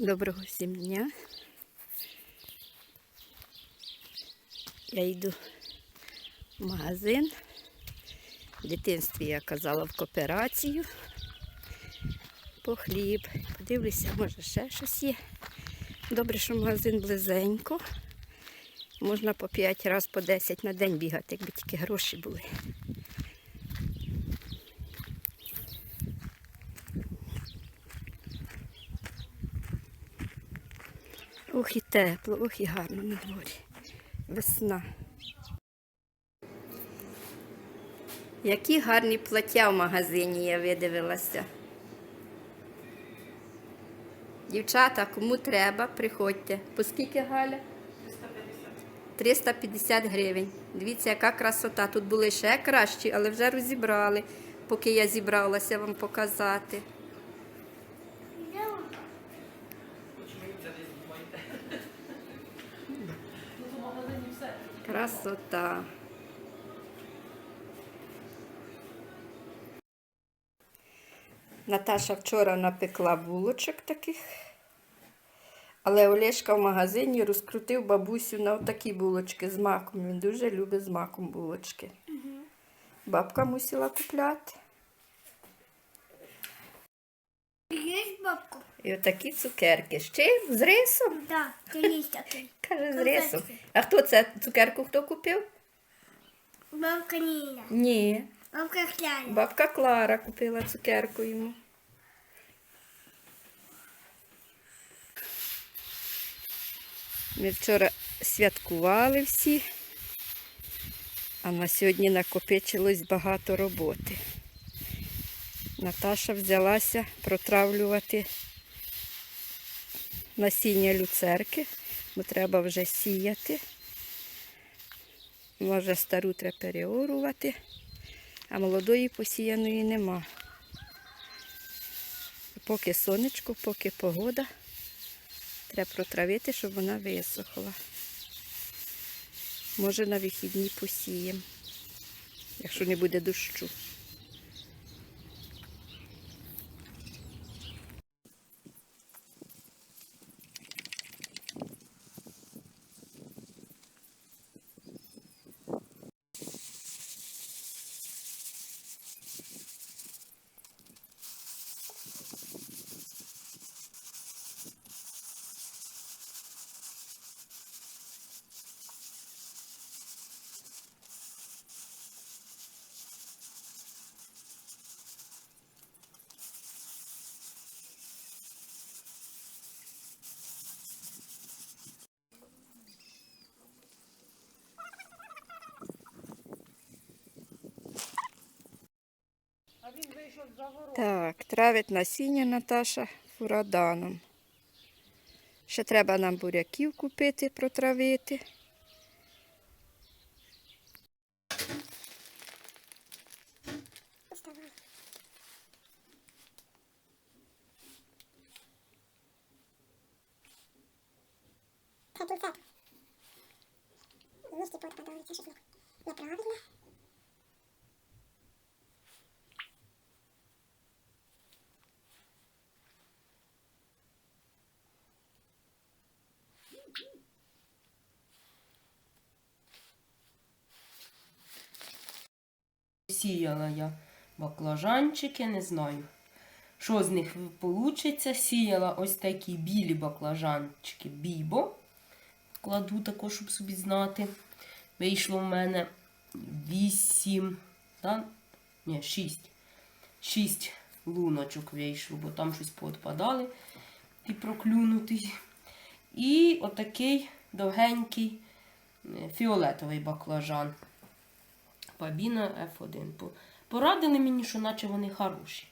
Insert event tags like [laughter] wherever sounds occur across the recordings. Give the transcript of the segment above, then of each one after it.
Доброго всім дня. Я йду в магазин. В дитинстві я казала в кооперацію по хліб. Подивлюся, може ще щось є. Добре, що магазин близенько. Можна по 5 разів по 10 на день бігати, якби тільки гроші були. Ох і тепло, ох і гарно на дворі. Весна. Які гарні плаття в магазині я видивилася. Дівчата, кому треба, приходьте. По скільки Галя? 350 гривень. Дивіться, яка красота. Тут були ще кращі, але вже розібрали, поки я зібралася вам показати. Красота. Наташа вчора напекла булочок таких, але Олешка в магазині розкрутив бабусю на такі булочки з маком. Він дуже любить з маком булочки. Бабка мусила купляти. Есть бабку? І отакі цукерки. Ще з рисом. Да, ты есть такой. Каже, з рисом. А хто це цукерку хто купив? Бабка Нина. Ні. Бабка Кляня. Бабка Клара купила цукерку йому. Ми вчора святкували всі, а на сьогодні накопичилось багато роботи. Наташа взялася протравлювати насіння люцерки, бо треба вже сіяти. Може, стару треба переорувати а молодої посіяної нема. Поки сонечко, поки погода, треба протравити, щоб вона висохла. Може на вихідні посіємо, якщо не буде дощу. Так, травить насіння Наташа фураданом. Ще треба нам буряків купити, протравити. Сіяла я баклажанчики, не знаю, що з них вийде. Сіяла ось такі білі баклажанчики бібо. Кладу також, щоб собі знати. Вийшло в мене 8, да? Ні, 6. 6 луночок вийшло, бо там щось поотпадали і проклюнутий. І отакий довгенький е, фіолетовий баклажан. Пабіна F1. Порадили мені, що наче вони хороші.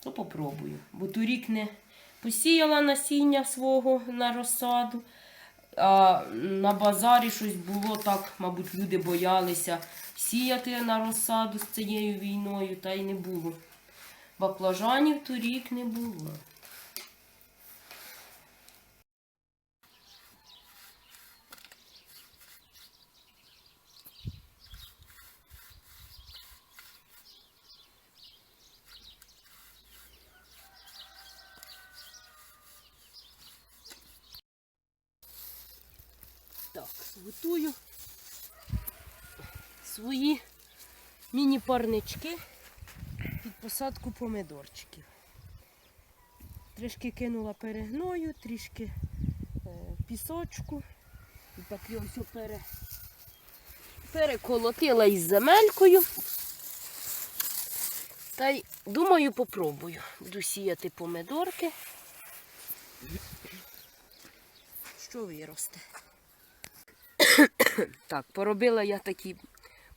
То попробую. Бо торік не посіяла насіння свого на розсаду. А на базарі щось було так, мабуть, люди боялися сіяти на розсаду з цією війною, та й не було. Баклажанів торік не було. Готую свої міні-парнички під посадку помидорчиків. Трішки кинула перегною, трішки е, пісочку. І так я все пере, переколотила із земелькою. Та й думаю, попробую. Буду сіяти помидорки. Що виросте? [coughs] так, поробила я такі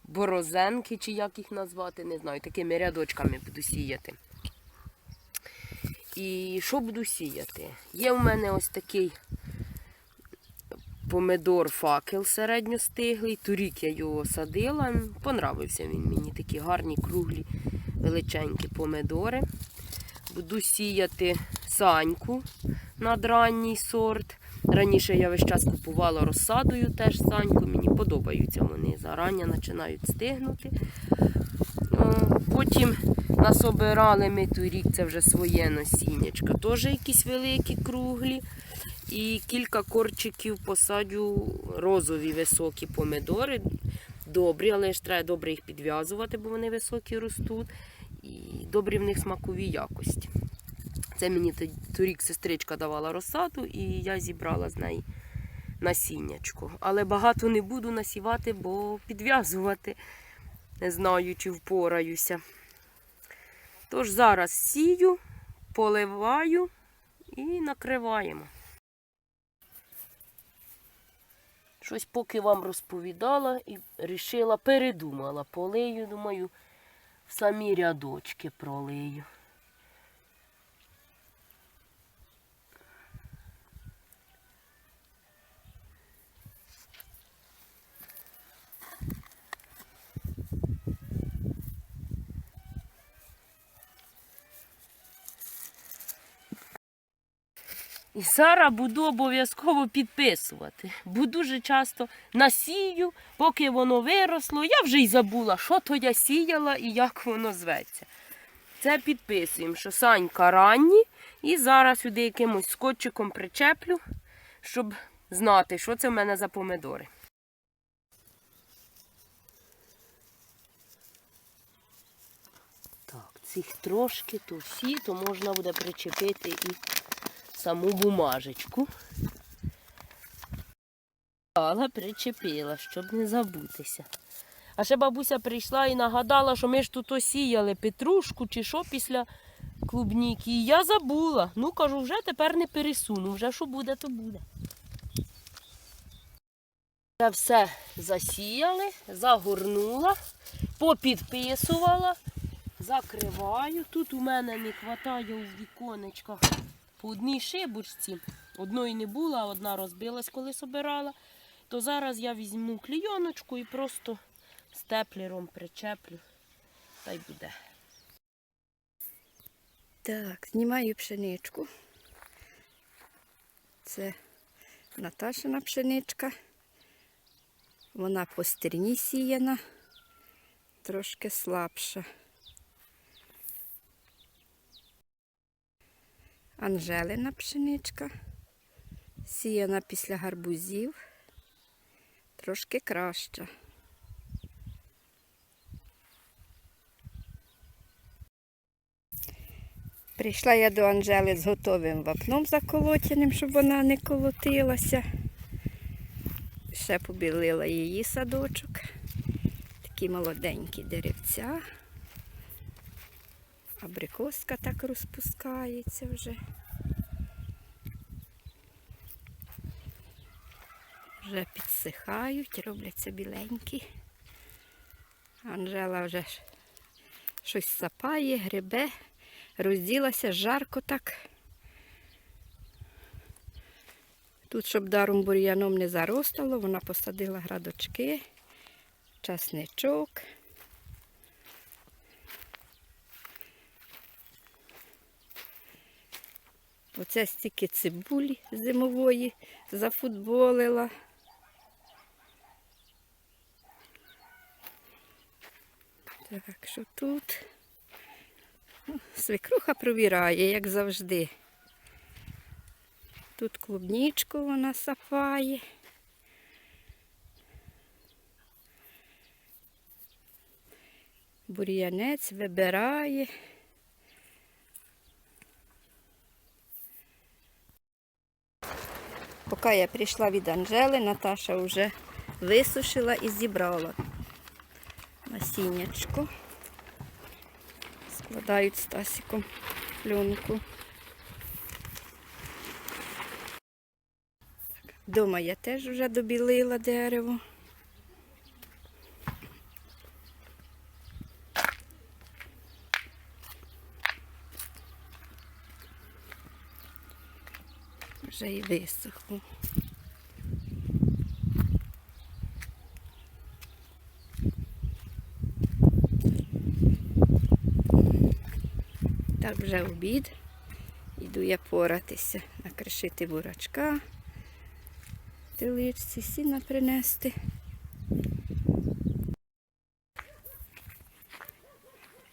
борозенки, чи як їх назвати, не знаю, такими рядочками буду сіяти. І що буду сіяти? Є в мене ось такий помидор факел середньостиглий. Торік я його садила. Понравився він мені. Такі гарні, круглі, величенькі помидори. Буду сіяти саньку надранній сорт. Раніше я весь час купувала розсадою теж саньку. Мені подобаються вони. Зарання починають стигнути. Потім насобирали ми торік, це вже своє насіннячка. Теж якісь великі, круглі. І кілька корчиків посадю розові високі помидори. Добрі, але ж треба добре їх підв'язувати, бо вони високі ростуть. І добрі в них смакові якості. Це мені торік сестричка давала розсаду, і я зібрала з неї насіннячко. Але багато не буду насівати, бо підв'язувати не знаю, чи впораюся. Тож зараз сію, поливаю і накриваємо. Щось поки вам розповідала і рішила, передумала. Полию, думаю, в самі рядочки пролию. І зараз буду обов'язково підписувати, бо дуже часто насію, поки воно виросло, я вже й забула, що то я сіяла і як воно зветься. Це підписуємо, що санька ранні, і зараз сюди якимось скотчиком причеплю, щоб знати, що це в мене за помидори. Так, цих трошки, то всі, то можна буде причепити і саму бумажечку. Але причепила, щоб не забутися. А ще бабуся прийшла і нагадала, що ми ж тут осіяли петрушку чи що після клубніки. І я забула. Ну, кажу, вже тепер не пересуну, вже що буде, то буде. Я все засіяли, загорнула, попідписувала, закриваю. Тут у мене не вистачає у віконечках по одній шибочці. Одної не було, а одна розбилась, коли собирала. То зараз я візьму клійоночку і просто степлером причеплю. Та й буде. Так, знімаю пшеничку. Це Наташина пшеничка. Вона по стерні сіяна, трошки слабша. Анжелина пшеничка. Сіяна після гарбузів. Трошки краща. Прийшла я до Анжели з готовим вапном заколотяним, щоб вона не колотилася. Ще побілила її садочок. Такі молоденькі деревця. Абрикоска так розпускається вже. Вже підсихають, робляться біленькі. Анжела вже щось сапає, грибе, розділася жарко так. Тут, щоб даром бур'яном не заростало, вона посадила градочки, часничок. Оце стільки цибулі зимової зафутболила. Так, що тут? Свекруха провірає, як завжди. Тут клубнічку вона сапає. Бур'янець вибирає. Поки я прийшла від Анжели, Наташа вже висушила і зібрала насіннячко. Складають з Тасіком пленку. Дома я теж вже добілила дерево. Вже і висохло. Так вже обід. Іду я поратися, накришити бурачка, теличці, сіна принести.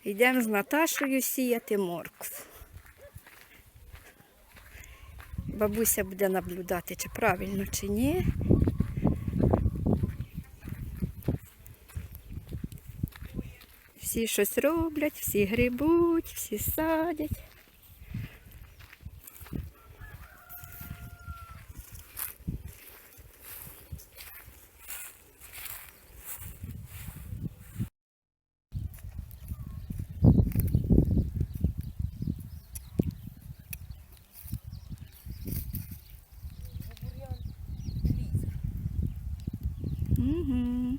Йдемо з Наташою сіяти моркву. Бабуся буде наблюдати, чи правильно, чи ні. Всі щось роблять, всі грибуть, всі садять. Угу.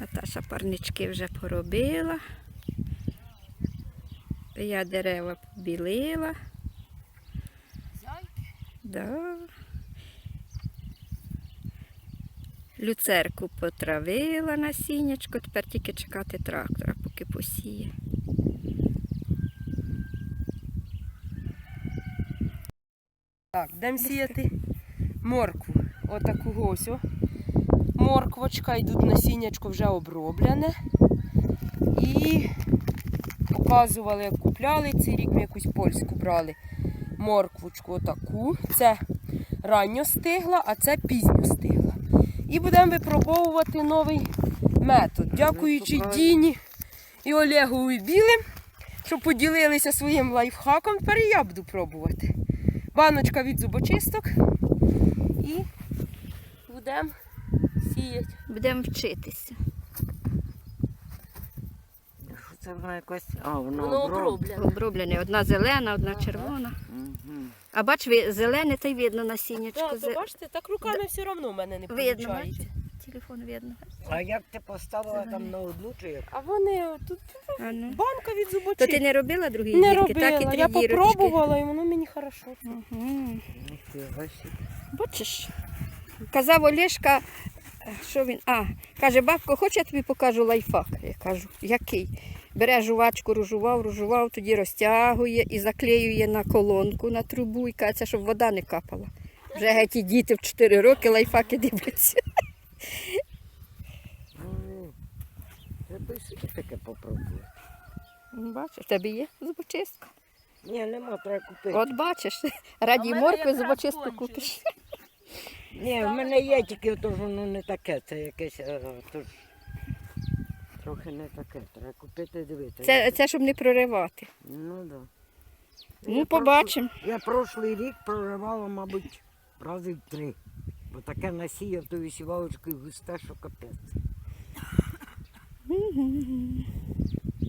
Наташа парнички вже поробила. Я дерева побілила. Да. Люцерку потравила на насіннячко, тепер тільки чекати трактора, поки посіє. Так, йдемо сіяти моркву. Отаку ось. Морквочка, йдуть насіннячко вже оброблене. І показували, як купляли. Цей рік ми якусь польську брали морквочку отаку. Це ранньо стигла, а це пізньо стигла. І будемо випробовувати новий метод. Дякуючи покажемо. Діні і Олегові Білим, що поділилися своїм лайфхаком. Тепер і я буду пробувати баночка від зубочисток і будемо сіяти. Будемо вчитися. Це воно якось. А, воно, Воно оброб- оброблене. Одна зелена, одна червона. Мгм. А бач, ви- зелене, та й видно насіннячко. Так, Зе- бачите, так руками все одно в мене не Видно, виходить. Телефон видно. А як ти поставила там на одну чи як? А вони тут А ну. банка від То ти не робила другі не дірки, так і три Я дірочки. попробувала і воно мені хорошо. Собі. Бачиш? Казав Олешка, що він. А, каже, бабко, хоч я тобі покажу лайфхак. Я кажу, який? Бере жувачку, ружував, ружував, тоді розтягує і заклеює на колонку, на трубу і каже, щоб вода не капала. Вже геть і діти в 4 роки лайфхаки дивляться. Треба й собі таке попробувати. Бачиш, в тебе є зубочистка. Ні, нема, треба купити. От бачиш, раді моркви зубочистку купиш. Ні, в мене є, тільки то ж воно не таке, це якесь. е, то ж Трохи не таке. Треба купити і дивитися. Це, це щоб не проривати. Ну да. Ну, побачимо. Я прошлий рік проривала, мабуть, рази три. Бо таке насіяв тою сівалочкою густе, що капець.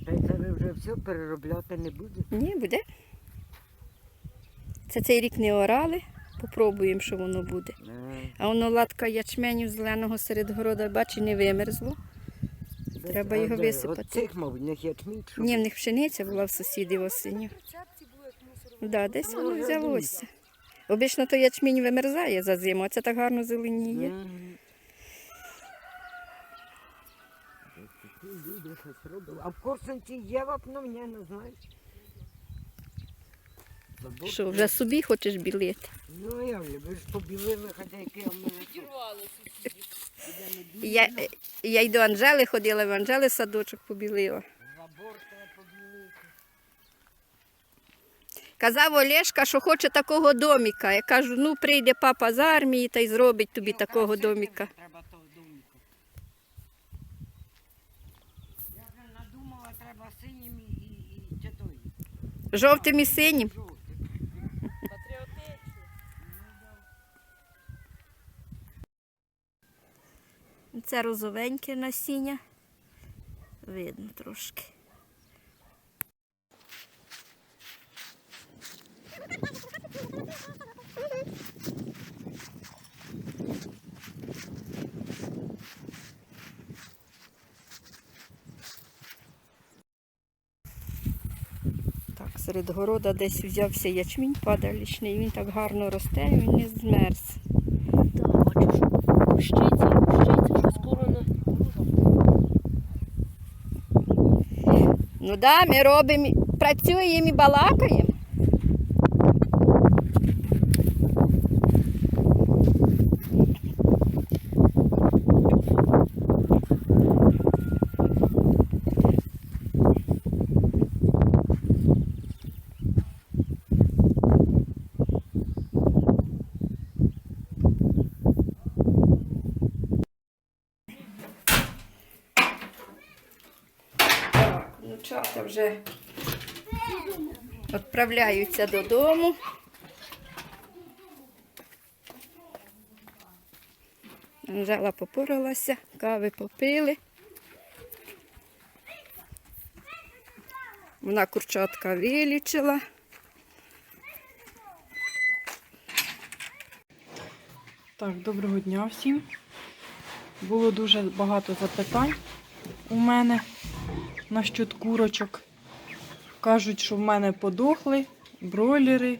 Та й це ви вже все переробляти не будете? Ні, буде. Це цей рік не орали. Попробуємо, що воно буде. А воно латка ячменю зеленого серед города, бачи, не вимерзло. Треба його висипати. Цих, мабуть, них ячмінь, Ні, в них пшениця була в сусідів осінню. Да, десь воно взялося. Обично то ячмінь вимерзає за зиму, а це так гарно зеленіє. Щось робили. А в Корсунці є вапно, не знаєш. Що, вже собі хочеш білити? Ну, я ви ж побілили, хоча яке в мене. Я, я й до Анжели ходила, в Анжели садочок побілила. Казав Олешка, що хоче такого доміка. Я кажу, ну прийде папа з армії та й зробить тобі такого доміка. Треба того доміка. Я вже надумала, треба синім і, і, і. Жовтим і синім. Це розовеньке насіння. Видно трошки. Так, серед города десь взявся ячмінь падалічний, він так гарно росте, він не змерз. Так, бачу, що кущиться, кущиться, що скоро не. Ну да, ми робимо, працюємо і балакаємо. Так, внучата вже відправляються додому. Анжела попоралася, кави попили. Вона курчатка вилічила. Так, доброго дня всім. Було дуже багато запитань у мене насчет курочок. Кажуть, що в мене подохли бройлери.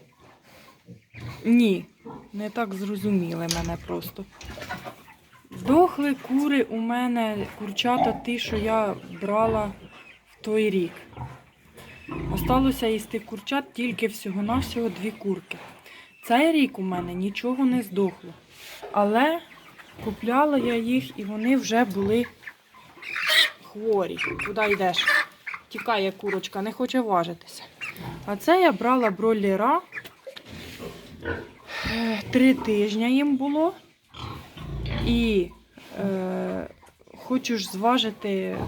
Ні, не так зрозуміли мене просто. Здохли кури у мене, курчата ті, що я брала в той рік. Осталося із тих курчат тільки всього-навсього дві курки. Цей рік у мене нічого не здохло. Але купляла я їх і вони вже були хворі. Куди йдеш? Тікає курочка, не хоче важитися. А це я брала бройлера. Е, Три тижні їм було. І е, хочу ж зважити,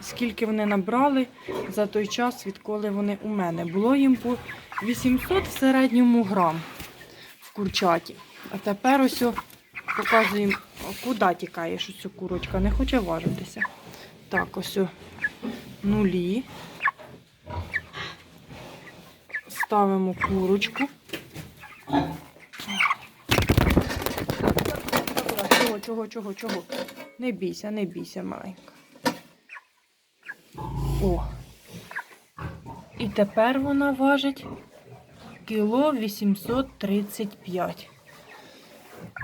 скільки вони набрали за той час, відколи вони у мене. Було їм по 800 в середньому грам в курчаті. А тепер ось показуємо, куди тікає що курочка, не хоче важитися. Так, ось о, нулі. Ставимо курочку. Чого, чого, чого, чого? Не бійся, не бійся, маленька. О. І тепер вона важить кіло 835.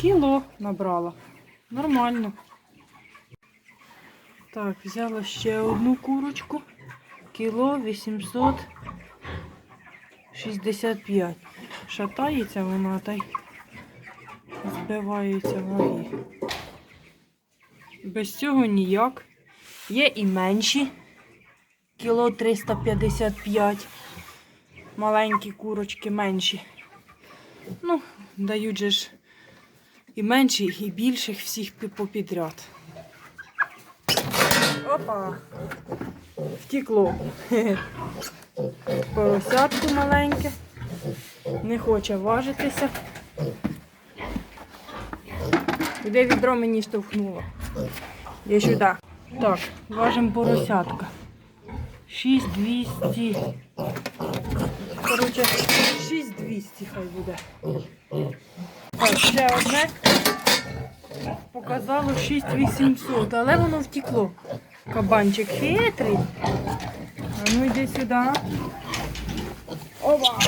Кіло набрала. Нормально. Так, взяла ще одну курочку. Кіло 865. Шатається вона та й збивається ваги. Без цього ніяк. Є і менші. Кіло 355. Маленькі курочки менші. Ну, дають же ж і менші, і більших всіх пі- попідряд. Опа! Втікло. [laughs] Поросятку маленьке. Не хоче важитися. Де відро мені штовхнуло? Я сюди. Так, важимо поросятка. 6200. Коротше, 6200 хай буде. Так, ще одне. Показало 6800, але воно втекло. Кабанчик хитрий. А ну йди сюди. Оба.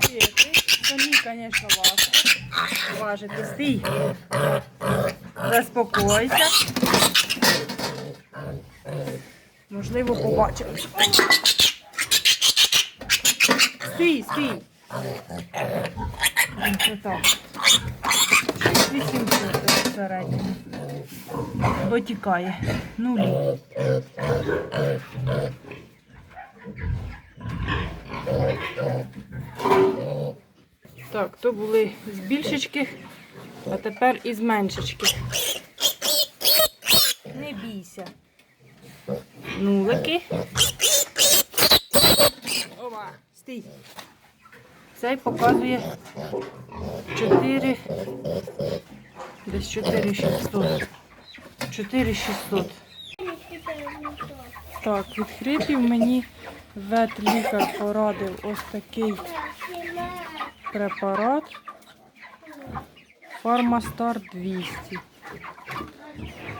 Хитрий. Самі, звісно, важко. Важити. Стій. Заспокойся. Можливо, побачимо. Стій, стій. Це так. 800 в середньому. Дотікає. Нулі. Так, то були з більшечки, а тепер із меншечки. Не бійся. Нулики. Опа, стій. Цей показує 4, десь 4600. 4600. Так, від хрипів мені ветлікар порадив ось такий препарат Фармастар 200.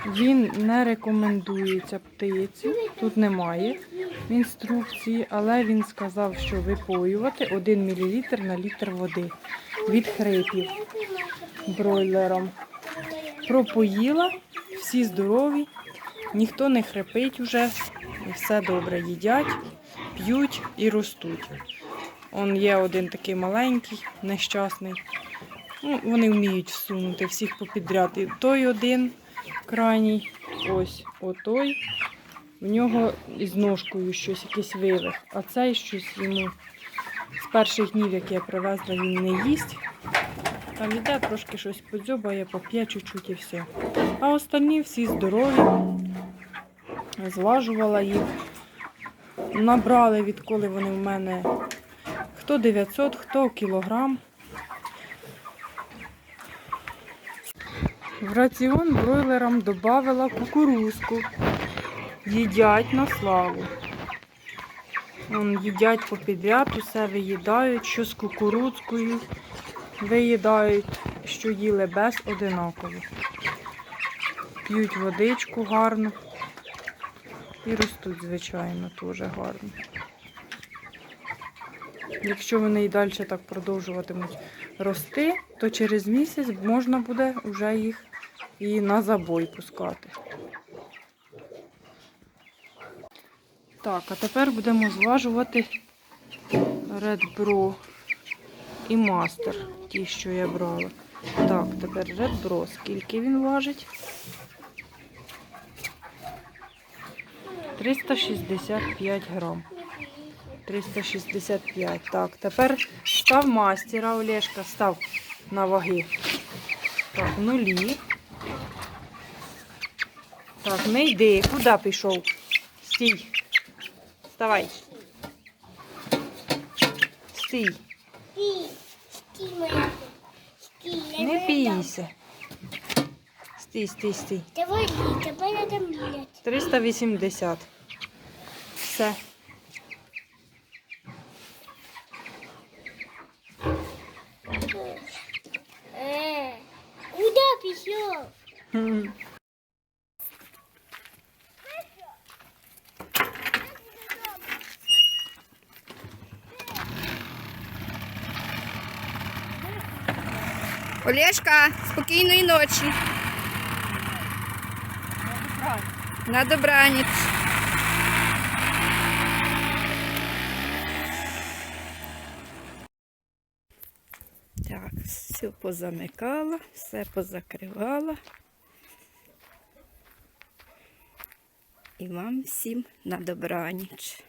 Він не рекомендується птиці, тут немає інструкції, але він сказав, що випоювати 1 мл на літр води від хрипів бройлером. Пропоїла, всі здорові, ніхто не хрипить уже, все добре їдять, п'ють і ростуть. Он є один такий маленький, нещасний. Ну, вони вміють всунути всіх попідряд. І той один крайній, ось отой. В нього із ножкою щось, якийсь вивих. А цей щось йому з перших днів, як я привезла, він не їсть. Там іде трошки щось подзьобає, поп'є чуть-чуть і все. А останні всі здорові. Зважувала їх. Набрали, відколи вони в мене хто 900, хто кілограм. В раціон бройлерам додавала кукурузку. Їдять на славу. Вон, їдять попідряд, усе виїдають, що з кукурудзкою виїдають, що їли без одинаково. П'ють водичку гарно і ростуть, звичайно, теж гарно. Якщо вони і далі так продовжуватимуть рости, то через місяць можна буде вже їх і на забой пускати. Так, а тепер будемо зважувати Bro і Master, ті, що я брала. Так, тепер Bro, скільки він важить? 365 грам. 365. Так, тепер став мастера, Олешка, став на ваги. Так, нулі. Так, не йди. Куди пішов? Стій. Вставай. Стій. Не бійся. Стій, стій, стій. Давай, тебе надо млять. 380. Все. Э, куда пішов? М. Олешка, спокійної ночі. На добраніч. Так, все позамикала, все позакривала. І вам всім на добраніч.